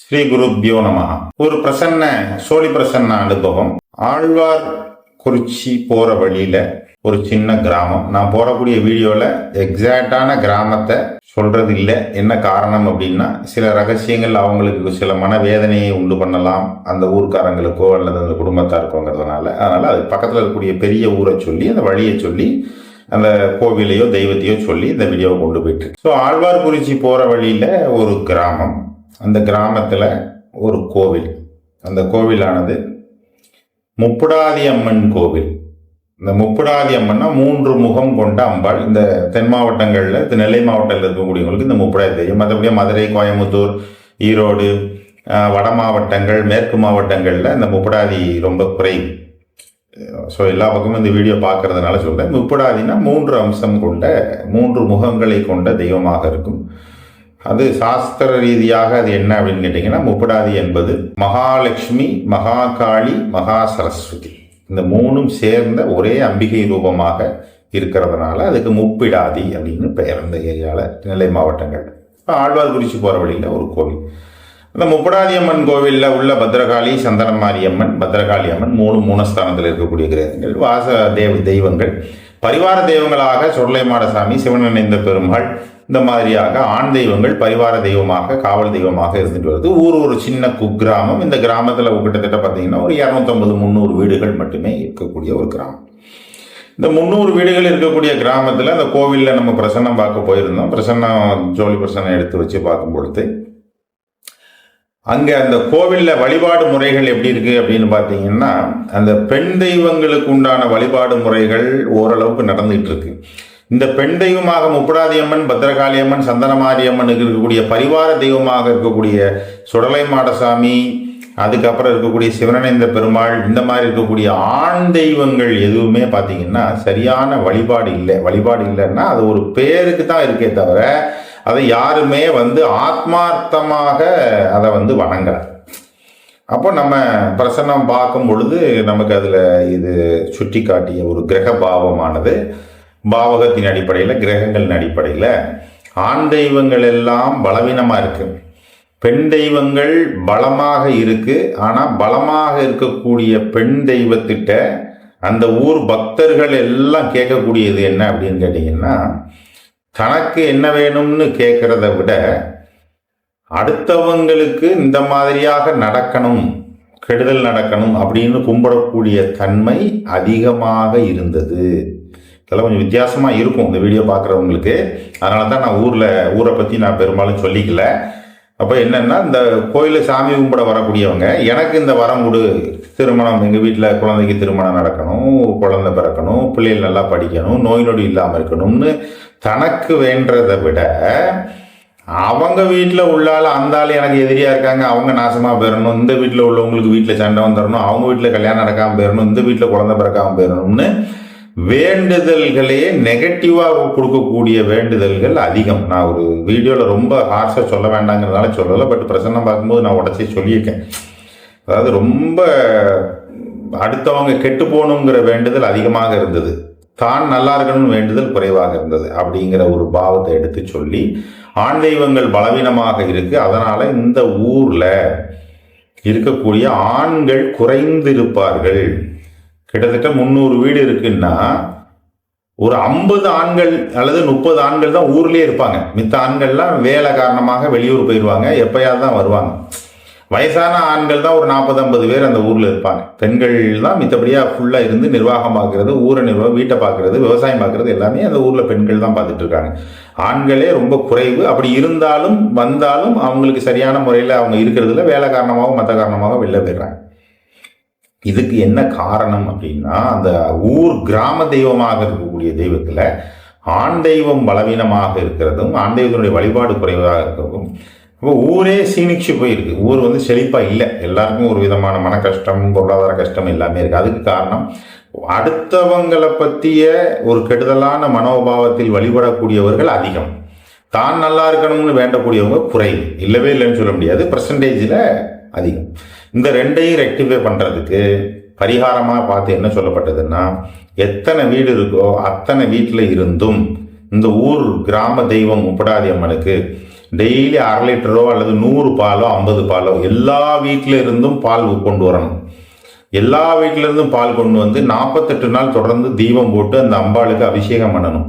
ஸ்ரீ குருப்யோ நமகா ஒரு பிரசன்ன சோழி பிரசன்ன அனுபவம். ஆழ்வார் குறிச்சி போற வழியில ஒரு சின்ன கிராமம். நான் போடக்கூடிய வீடியோல எக்ஸாக்டான கிராமத்தை சொல்றது இல்லை என்ன காரணம் அப்படின்னா சில ரகசியங்கள் அவங்களுக்கு சில மனவேதனையை உண்டு பண்ணலாம். அந்த ஊர்க்காரங்களுக்கோ அல்லது அந்த குடும்பத்தாருக்கோங்கிறதுனால. அதனால அது பக்கத்தில் இருக்கக்கூடிய பெரிய ஊரை சொல்லி அந்த வழியை சொல்லி அந்த கோவிலையோ தெய்வத்தையோ சொல்லி இந்த வீடியோவை கொண்டு போயிட்டு ஸோ ஆழ்வார் குறிச்சி போகிற வழியில் ஒரு கிராமம். அந்த கிராமத்தில் ஒரு கோவில். அந்த கோவிலானது முப்புடாதி அம்மன் கோவில். இந்த முப்புடாதி அம்மன்னா மூன்று முகம் கொண்ட அம்பாள். இந்த தென் மாவட்டங்களில் இந்த நெல்லை மாவட்டத்தில் இருக்கக்கூடியவங்களுக்கு இந்த முப்புடாதி தெரியும். மற்றபடி மதுரை கோயம்புத்தூர் ஈரோடு வட மாவட்டங்கள் மேற்கு மாவட்டங்களில் இந்த முப்புடாதி ரொம்ப குறைவு. ஸோ எல்லா பக்கமும் இந்த வீடியோ பார்க்கறதுனால சொல்கிறேன் முப்படாதினா மூன்று அம்சம் கொண்ட மூன்று முகங்களை கொண்ட தெய்வமாக இருக்கும். அது சாஸ்திர ரீதியாக அது என்ன அப்படின்னு கேட்டிங்கன்னா முப்படாதி என்பது மகாலட்சுமி மகாகாளி மகா சரஸ்வதி இந்த மூணும் சேர்ந்த ஒரே அம்பிகை ரூபமாக இருக்கிறதுனால அதுக்கு முப்பிடாதி அப்படின்னு பெயர் இந்த ஏரியாவில் நெல்லை மாவட்டங்கள். இப்போ ஆழ்வார்குறிச்சி போகிற வழியில் ஒரு கோவில். இந்த முப்படாதி அம்மன் கோவிலில் உள்ள பத்ரகாளி சந்தனமாரி அம்மன் பத்ரகாளி அம்மன் மூணு மூணஸ்தானத்தில் இருக்கக்கூடிய கிரகங்கள் வாச தேவ தெய்வங்கள். பரிவார தெய்வங்களாக சுருளைமாடசாமி சிவன் இணைந்த பெருமாள் இந்த மாதிரியாக ஆண் தெய்வங்கள் பரிவார தெய்வமாக காவல் தெய்வமாக இருந்துட்டு வருது. ஊர் ஒரு சின்ன குக்கிராமம். இந்த கிராமத்தில் கிட்டத்தட்ட பார்த்தீங்கன்னா ஒரு இரநூத்தம்பது முந்நூறு வீடுகள் மட்டுமே இருக்கக்கூடிய ஒரு கிராமம். இந்த முந்நூறு வீடுகள் இருக்கக்கூடிய கிராமத்தில் அந்த கோவிலில் நம்ம பிரசன்னம் பார்க்க போயிருந்தோம். பிரசன்னம் ஜோலி பிரசன்னம் எடுத்து வச்சு பார்க்கும் பொழுது அங்கே அந்த கோவிலில் வழிபாடு முறைகள் எப்படி இருக்குது அப்படின்னு பார்த்தீங்கன்னா அந்த பெண் தெய்வங்களுக்கு உண்டான வழிபாடு முறைகள் ஓரளவுக்கு நடந்துகிட்டு இருக்கு. இந்த பெண் தெய்வமாக முப்படாதி அம்மன் பத்திரகாளி அம்மன் சந்தனமாரி அம்மனுக்கு இருக்கக்கூடிய பரிவார தெய்வமாக இருக்கக்கூடிய சுடலை மாடசாமி அதுக்கப்புறம் இருக்கக்கூடிய சிவனனைந்த பெருமாள் இந்த மாதிரி இருக்கக்கூடிய ஆண் தெய்வங்கள் எதுவுமே பார்த்தீங்கன்னா சரியான வழிபாடு இல்லை. வழிபாடு இல்லைன்னா அது ஒரு பேருக்கு தான் இருக்கே தவிர அதை யாருமே வந்து ஆத்மார்த்தமாக அதை வந்து வணங்கல. அப்போ நம்ம பிரசன்னம் பார்க்கும் பொழுது நமக்கு அதில் இது சுட்டி காட்டிய ஒரு கிரக பாவமானது பாவகத்தின் அடிப்படையில் கிரகங்களின் அடிப்படையில் ஆண் தெய்வங்கள் எல்லாம் பலவீனமாக இருக்கு. பெண் தெய்வங்கள் பலமாக இருக்கு. ஆனால் பலமாக இருக்கக்கூடிய பெண் தெய்வத்திட்ட அந்த ஊர் பக்தர்கள் எல்லாம் கேட்கக்கூடியது என்ன அப்படின்னு கேட்டிங்கன்னா தனக்கு என்ன வேணும்னு கேட்குறத விட அடுத்தவங்களுக்கு இந்த மாதிரியாக நடக்கணும் கெடுதல் நடக்கணும் அப்படின்னு கும்பிடக்கூடிய தன்மை அதிகமாக இருந்தது. இதெல்லாம் கொஞ்சம் வித்தியாசமாக இருக்கும் இந்த வீடியோ பார்க்குறவங்களுக்கு. அதனால தான் நான் ஊரில் ஊரை பற்றி நான் பெரும்பாலும் சொல்லிக்கல. அப்போ என்னென்னா இந்த கோயிலில் சாமி கும்பிட வரக்கூடியவங்க எனக்கு இந்த வரம் கொடு திருமணம் எங்கள் வீட்டில் குழந்தைக்கு திருமணம் நடக்கணும் குழந்தை பிறக்கணும் பிள்ளைகள் நல்லா படிக்கணும் நோய் நொடி இல்லாமல் இருக்கணும்னு தனக்கு வேண்டதை விட அவங்க வீட்டில் உள்ளால அந்த ஆள் எனக்கு எதிரியாக இருக்காங்க. அவங்க நாசமாக போயிடணும். இந்த வீட்டில் உள்ளவங்களுக்கு வீட்டில் சண்டை வந்துடணும். அவங்க வீட்டில் கல்யாணம் நடக்காமல் போயிடணும். இந்த வீட்டில் குழந்தை பிறக்காமல் போயிடணும்னு வேண்டுதல்களே நெகட்டிவாக கொடுக்கக்கூடிய வேண்டுதல்கள் அதிகம். நான் ஒரு வீடியோவில் ரொம்ப ஹார்ஷாக சொல்ல வேண்டாங்கிறதுனால சொல்லலை. பட் பிரசன்னம் பார்க்கும்போது நான் உடச்சி சொல்லியிருக்கேன். அதாவது ரொம்ப அடுத்தவங்க கெட்டு போகணுங்கிற வேண்டுதல் அதிகமாக இருந்தது. தான் நல்லா இருக்கணும்னு வேண்டுதல் குறைவாக இருந்தது அப்படிங்கிற ஒரு பாவத்தை எடுத்து சொல்லி ஆண் தெய்வங்கள் பலவீனமாக இருக்கு. அதனால இந்த ஊர்ல இருக்கக்கூடிய ஆண்கள் குறைந்திருப்பார்கள். கிட்டத்தட்ட முந்நூறு வீடு இருக்குன்னா ஒரு ஐம்பது ஆண்கள் அல்லது முப்பது ஆண்கள் தான் ஊர்லேயே இருப்பாங்க. மித்த ஆண்கள்லாம் வேலை காரணமாக வெளியூர் போயிடுவாங்க எப்பயாவது தான் வருவாங்க. வயசான ஆண்கள் தான் ஒரு நாற்பது ஐம்பது பேர் அந்த ஊரில் இருப்பாங்க. பெண்கள் தான் மித்தபடியாக ஃபுல்லாக இருந்து நிர்வாகம் பார்க்குறது ஊரை நிர்வாகம் வீட்டை பார்க்குறது விவசாயம் பார்க்குறது எல்லாமே அந்த ஊரில் பெண்கள் தான் பார்த்துட்டு இருக்காங்க. ஆண்களே ரொம்ப குறைவு. அப்படி இருந்தாலும் வந்தாலும் அவங்களுக்கு சரியான முறையில் அவங்க இருக்கிறதுல வேலை காரணமாகவும் மற்ற காரணமாகவும் வெளில போயிடுறாங்க. இதுக்கு என்ன காரணம் அப்படின்னா அந்த ஊர் கிராம தெய்வமாக இருக்கக்கூடிய தெய்வத்தில் ஆண் தெய்வம் பலவீனமாக இருக்கிறதும் ஆண் தெய்வத்தினுடைய வழிபாடு குறைவாக இருக்கிறதும் இப்போ ஊரே சீனிச்சு போயிருக்கு. ஊர் வந்து செழிப்பாக இல்லை. எல்லாருக்கும் ஒரு விதமான மன கஷ்டம் பொருளாதார கஷ்டம் எல்லாமே இருக்குது அதுக்கு காரணம் அடுத்தவங்களை பற்றிய ஒரு கெடுதலான மனோபாவத்தில் வழிபடக்கூடியவர்கள் அதிகம். தான் நல்லா இருக்கணும்னு வேண்டக்கூடியவங்க குறைவு. இல்லவே இல்லைன்னு சொல்ல முடியாது. பர்சன்டேஜில் அதிகம். இந்த ரெண்டையும் ரெக்டிஃபை பண்ணுறதுக்கு பரிகாரமாக பார்த்து என்ன சொல்லப்பட்டதுன்னா எத்தனை வீடு இருக்கோ அத்தனை வீட்டில் இருந்தும் இந்த ஊர் கிராம தெய்வம் முப்படாதி அம்மனுக்கு டெய்லி அரை லிட்டரோ அல்லது நூறு பாலோ ஐம்பது பாலோ எல்லா வீட்டில இருந்தும் பால் கொண்டு வரணும். எல்லா வீட்டிலிருந்தும் பால் கொண்டு வந்து நாற்பத்தெட்டு நாள் தொடர்ந்து தீபம் போட்டு அந்த அம்பாளுக்கு அபிஷேகம் பண்ணணும்.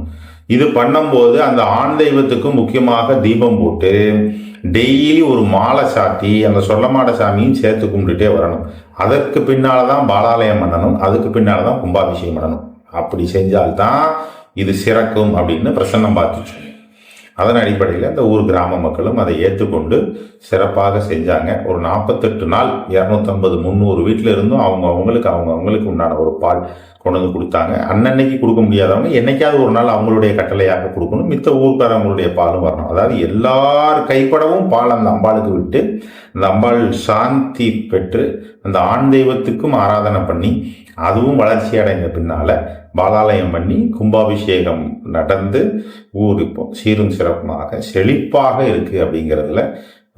இது பண்ணும்போது அந்த ஆண் தெய்வத்துக்கும் முக்கியமாக தீபம் போட்டு டெய்லி ஒரு மாலை சாத்தி அந்த சொல்லமாட சாமியும் சேர்த்து கும்பிட்டுட்டே வரணும். அதற்கு பின்னால் தான் பாலாலயம் பண்ணணும். அதுக்கு பின்னால் தான் கும்பாபிஷேகம் பண்ணணும். அப்படி செஞ்சால்தான் இது சிறக்கும் அப்படின்னு பிரசன்னம் பார்த்துச்சு. அதன் அடிப்படையில் அந்த ஊர் கிராம மக்களும் அதை ஏற்றுக்கொண்டு சிறப்பாக செஞ்சாங்க. ஒரு நாற்பத்தெட்டு நாள் இரநூத்தம்பது முந்நூறு வீட்டில் இருந்தும் அவங்க அவங்களுக்கு அவங்க அவங்களுக்கு உண்டான ஒரு பால் கொண்டு வந்து கொடுத்தாங்க. அன்னன்னைக்கு கொடுக்க முடியாதவங்க என்னைக்காவது ஒரு நாள் அவங்களுடைய கட்டளையாக கொடுக்கணும். மித்த ஊர்க்காரவங்களுடைய பாலும் வரணும். அதாவது எல்லார் கைப்படவும் பால் அந்த அம்பாளுக்கு விட்டு அந்த அம்பாள் சாந்தி பெற்று அந்த ஆண் தெய்வத்துக்கும் ஆராதனை பண்ணி அதுவும் வளர்ச்சி அடைந்த பின்னால் பாலாலயம் பண்ணி கும்பாபிஷேகம் நடந்து ஊர் இப்போ சீரும் சிறப்புமாக செழிப்பாக இருக்குது அப்படிங்கிறதுல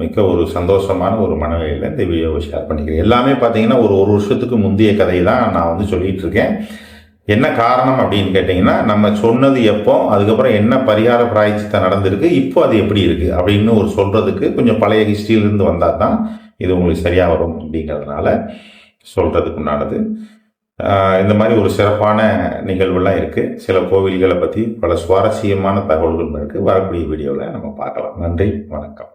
மிக்க ஒரு சந்தோஷமான ஒரு மனநிலையில் இந்த வீடியோவை ஷேர் பண்ணிக்கிறேன். எல்லாமே பார்த்தீங்கன்னா ஒரு ஒரு வருஷத்துக்கு முந்தைய கதை தான் நான் வந்து சொல்லிகிட்டு இருக்கேன். என்ன காரணம் அப்படின்னு கேட்டிங்கன்னா நம்ம சொன்னது எப்போ அதுக்கப்புறம் என்ன பரிகார பிராய்ச்சித்தம் நடந்திருக்கு இப்போ அது எப்படி இருக்குது அப்படின்னு ஒரு சொல்கிறதுக்கு கொஞ்சம் பழைய ஹிஸ்ட்ரியிலேருந்து வந்தால் தான் இது உங்களுக்கு சரியாக வரும் அப்படிங்கிறதுனால சொல்கிறதுக்கு உண்டானது. இந்த மாதிரி ஒரு சிறப்பான நிகழ்வுலாம் இருக்குது சில கோவில்களை பற்றி பல சுவாரஸ்யமான தகவல்களும் இருக்குது வரக்கூடிய வீடியோவில் நம்ம பார்க்கலாம். நன்றி. வணக்கம்.